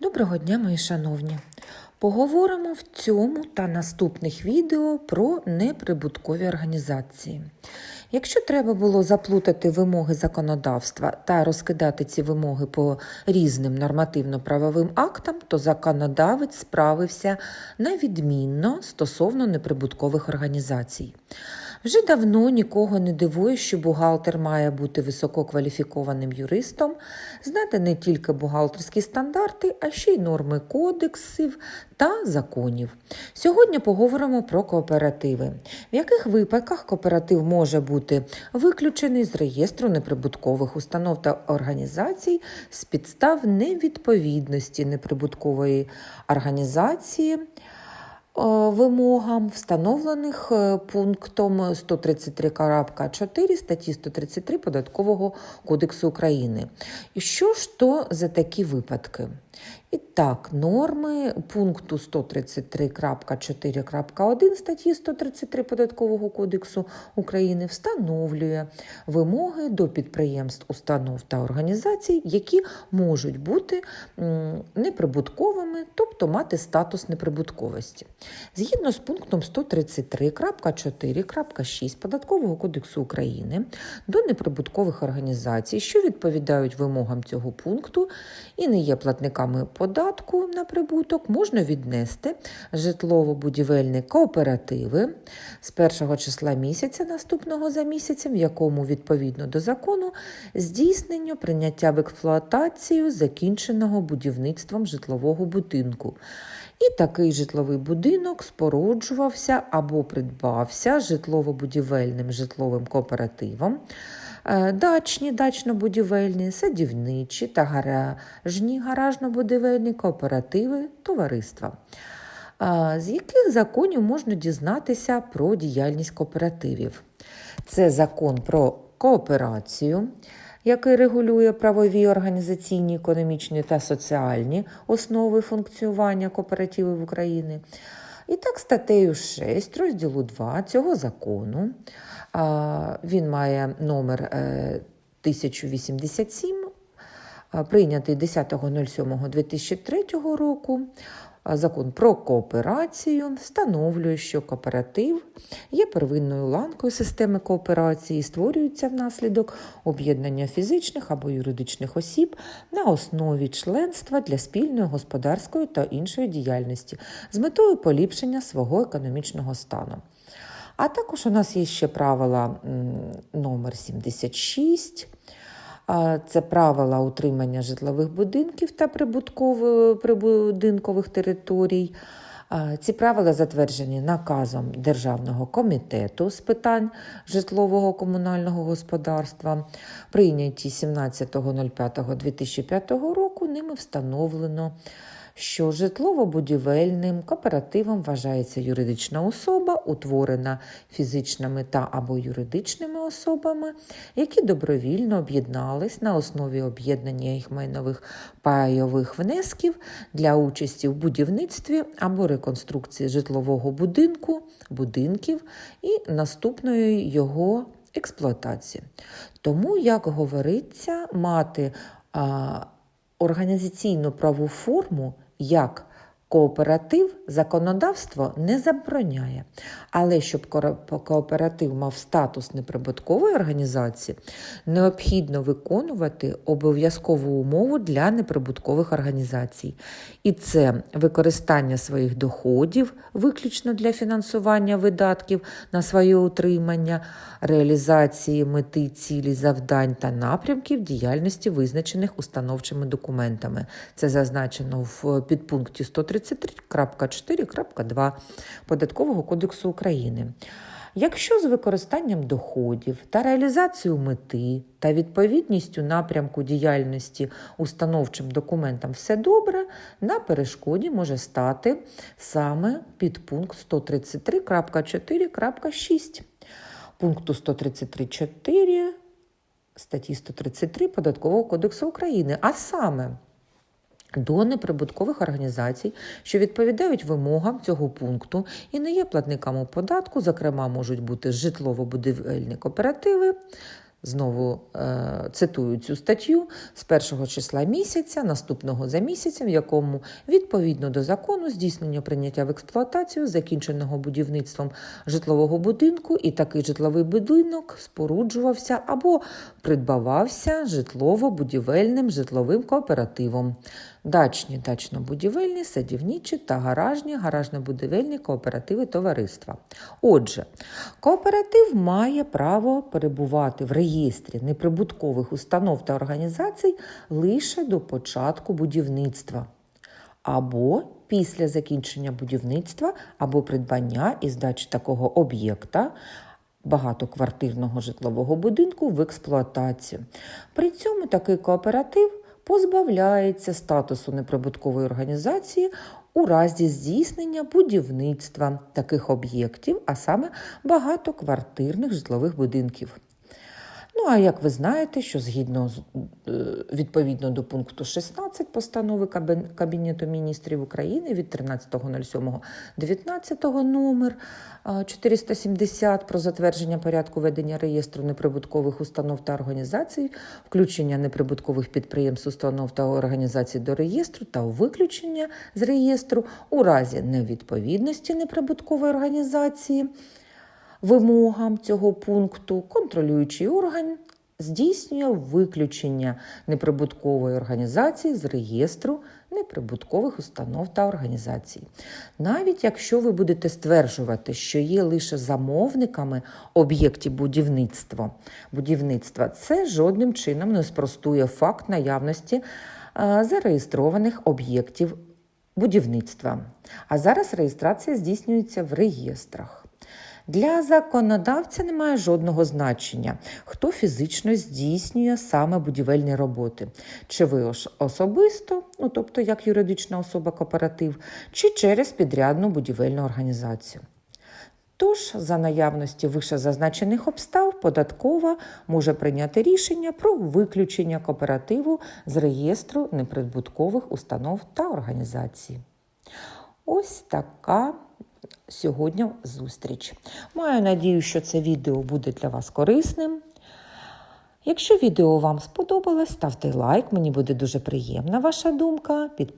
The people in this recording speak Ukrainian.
Доброго дня, мої шановні! Поговоримо в цьому та наступних відео про неприбуткові організації. Якщо треба було заплутати вимоги законодавства та розкидати ці вимоги по різним нормативно-правовим актам, то законодавець справився на відмінно стосовно неприбуткових організацій. Вже давно нікого не дивує, що бухгалтер має бути висококваліфікованим юристом, знати не тільки бухгалтерські стандарти, а ще й норми кодексів та законів. Сьогодні поговоримо про кооперативи, в яких випадках кооператив може бути виключений з реєстру неприбуткових установ та організацій з підстав невідповідності неприбуткової організації вимогам, встановлених е, пунктом 133.4 статті 133 Податкового кодексу України. І що ж то за такі випадки? І так, норми пункту 133.4.1 статті 133 Податкового кодексу України встановлює вимоги до підприємств, установ та організацій, які можуть бути неприбутковими, тобто мати статус неприбутковості. Згідно з пунктом 133.4.6 Податкового кодексу України до неприбуткових організацій, що відповідають вимогам цього пункту і не є платниками податку на прибуток, можна віднести житлово-будівельні кооперативи з першого числа місяця наступного за місяцем, в якому відповідно до закону здійснення прийняття в експлуатацію закінченого будівництвом житлового будинку. І такий житловий будинок споруджувався або придбався житлово-будівельним житловим кооперативом, дачні, дачно-будівельні, садівничі та гаражні гаражно-будівельні кооперативи товариства. Е, з яких законів можна дізнатися про діяльність кооперативів? Це закон про кооперацію який регулює правові, організаційні, економічні та соціальні основи функціонування кооперативів України. І так, статтею 6 розділу 2 цього закону. Він має номер 1087, е, прийнятий 10.07.2003 року закон про кооперацію встановлює, що кооператив є первинною ланкою системи кооперації і створюється внаслідок об'єднання фізичних або юридичних осіб на основі членства для спільної господарської та іншої діяльності з метою поліпшення свого економічного стану. А також у нас є ще правила номер 76 це правила утримання житлових будинків та прибудинкових територій. Ці правила затверджені наказом Державного комітету з питань житлового комунального господарства, прийняті 17.05.2005 року. Ними встановлено що житлово-будівельним кооперативом вважається юридична особа, утворена фізичними та або юридичними особами, які добровільно об'єднались на основі об'єднання їх майнових пайових внесків для участі в будівництві або реконструкції житлового будинку, будинків і наступної його експлуатації. Тому, як говориться, мати організаційну праву форму як Кооператив законодавство не забороняє, але щоб кооператив мав статус неприбуткової організації, необхідно виконувати обов'язкову умову для неприбуткових організацій. І це використання своїх доходів виключно для фінансування видатків на своє утримання, реалізації мети, цілі, завдань та напрямків діяльності, визначених установчими документами. Це зазначено в підпункті 130. 33.4.2 Податкового кодексу України. Якщо з використанням доходів та реалізацією мети та відповідністю напрямку діяльності установчим документам все добре, на перешкоді може стати саме підпункт 133.4.6 пункту 133.4 статті 133 Податкового кодексу України, а саме до неприбуткових організацій, що відповідають вимогам цього пункту і не є платниками податку, зокрема, можуть бути житлово-будівельні кооперативи, знову е, цитую цю статтю, з першого числа місяця, наступного за місяцем, в якому відповідно до закону здійснення прийняття в експлуатацію закінченого будівництвом житлового будинку, і такий житловий будинок споруджувався або придбавався житлово-будівельним житловим кооперативом. Дачні, дачно-будівельні, садівничі та гаражні, гаражно-будівельні кооперативи товариства. Отже, кооператив має право перебувати в реєстрі неприбуткових установ та організацій лише до початку будівництва або після закінчення будівництва або придбання і здачі такого об'єкта багатоквартирного житлового будинку в експлуатацію. При цьому такий кооператив позбавляється статусу неприбуткової організації у разі здійснення будівництва таких об'єктів, а саме багатоквартирних житлових будинків. Ну, а як ви знаєте, що згідно е, відповідно до пункту 16 постанови Кабінету міністрів України від 13.07.19 номер 470 про затвердження порядку ведення реєстру неприбуткових установ та організацій, включення неприбуткових підприємств, установ та організацій до реєстру та виключення з реєстру у разі невідповідності неприбуткової організації вимогам цього пункту контролюючий орган здійснює виключення неприбуткової організації з реєстру неприбуткових установ та організацій. Навіть якщо ви будете стверджувати, що є лише замовниками об'єктів будівництва, будівництва, це жодним чином не спростує факт наявності е, зареєстрованих об'єктів будівництва. А зараз реєстрація здійснюється в реєстрах. Для законодавця немає жодного значення, хто фізично здійснює саме будівельні роботи. Чи ви ос- особисто, ну тобто як юридична особа кооператив, чи через підрядну будівельну організацію. Тож, за наявності вищезазначених обстав, податкова може прийняти рішення про виключення кооперативу з реєстру неприбуткових установ та організацій. Ось така сьогодні зустріч. Маю надію, що це відео буде для вас корисним. Якщо відео вам сподобалось, ставте лайк, мені буде дуже приємна ваша думка.